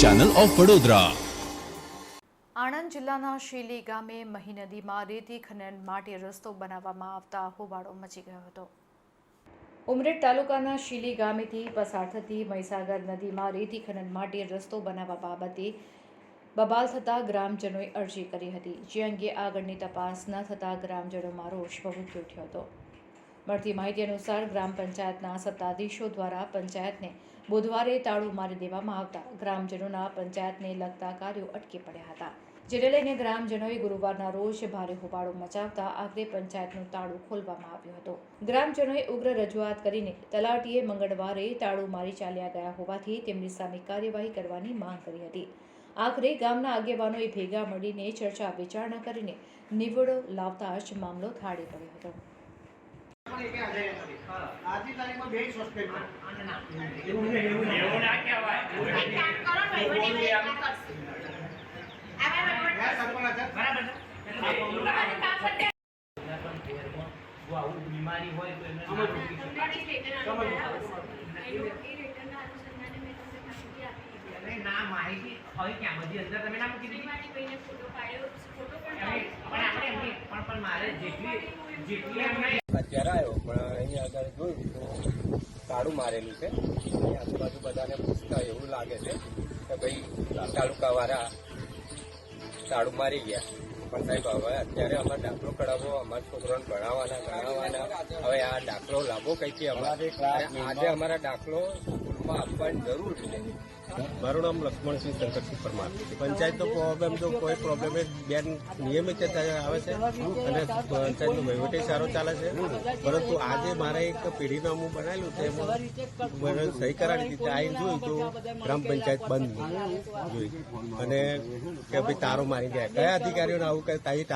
Channel of Vadodara Anand જિલ્લાના શીલી ગામે મહી નદીમાં રેતી ખનન માટે રસ્તો બનાવવામાં આવતા હોબાળો મચી ગયો હતો. ઉમરેઠ તાલુકાના શીલી ગામેથી પસાર થતી મહીસાગર નદીમાં રેતી ખનન માટે રસ્તો બનાવવા બાબતે બબાલ થતા ગ્રામજનોએ અરજી કરી હતી. જે અંગે આગળની તપાસ ન થતા ગ્રામજનોમાં રોષ ભભૂકી ઉઠ્યો હતો. મળતી માહિતી અનુસાર ગ્રામ પંચાયતના સત્તાધીશો દ્વારા પંચાયતને બુધવારે તાળું મારી દેવામાં આવતા. ગ્રામજનોના પંચાયતને લગતા કાર્યો અટકી પડ્યા હતા. જેને લઈને ગ્રામજનોએ ગુરુવારના રોજ ભારે હોબાળો મચાવતા આખરે પંચાયતનું તાળું ખોલવામાં આવ્યું હતું. ગ્રામજનોએ ઉગ્ર રજૂઆત કરીને તલાટીએ મંગળવારે તાળું મારી ચાલ્યા ગયા હોવાથી તેમની સામે કાર્યવાહી કરવાની માંગ કરી હતી. આખરે ગામના આગેવાનોએ ભેગા મળીને ચર્ચા વિચારણા કરીને નિવડો લાવતા જ મામલો થાળે પડ્યો હતો. આજની તારીખમાં બે સસ્પેન્ડ એવું ના કહેવાય. બરાબર છે? જો આવું બીમારી હોય તો એમને ના માહિતી ક્યાં બધી અંદર તમે ના મૂકી દીધી? પણ આપણે પણ પણ મારે જેટલી જેટલી એમને અત્યારે આવ્યો પણ અહીંયા આગળ જોયું તો તાળું મારેલું છે. આજુબાજુ બધાને પૂછતા એવું લાગે છે કે ભાઈ તાલુકાવાળા તાળું મારી ગયા. પણ સાહેબ હવે અત્યારે અમારે દાખલો કઢાવવો અમારા છોકરાઓને ભણાવવાના ભણાવવાના. હવે આ દાખલો લાવવો કઈથી અમારે આજે અમારા દાખલો મારું નામ લક્ષ્મણસિંહ શંકરસિંહ પરમાર. પંચાયતનો પ્રોબ્લેમ જો કોઈ પ્રોબ્લેમ બેન નિયમિત આવે છે અને પંચાયતનો વહીવટી સારો ચાલે છે. પરંતુ આજે મારે એક પેઢીનામું બનાવેલું છે, એમાં સહી કરાવી દીધી. આવીને જોયું તો ગ્રામ પંચાયત બંધ. જોઈ અને કે ભાઈ તારો મારી ગયા કયા અધિકારીઓને આવું કે તારી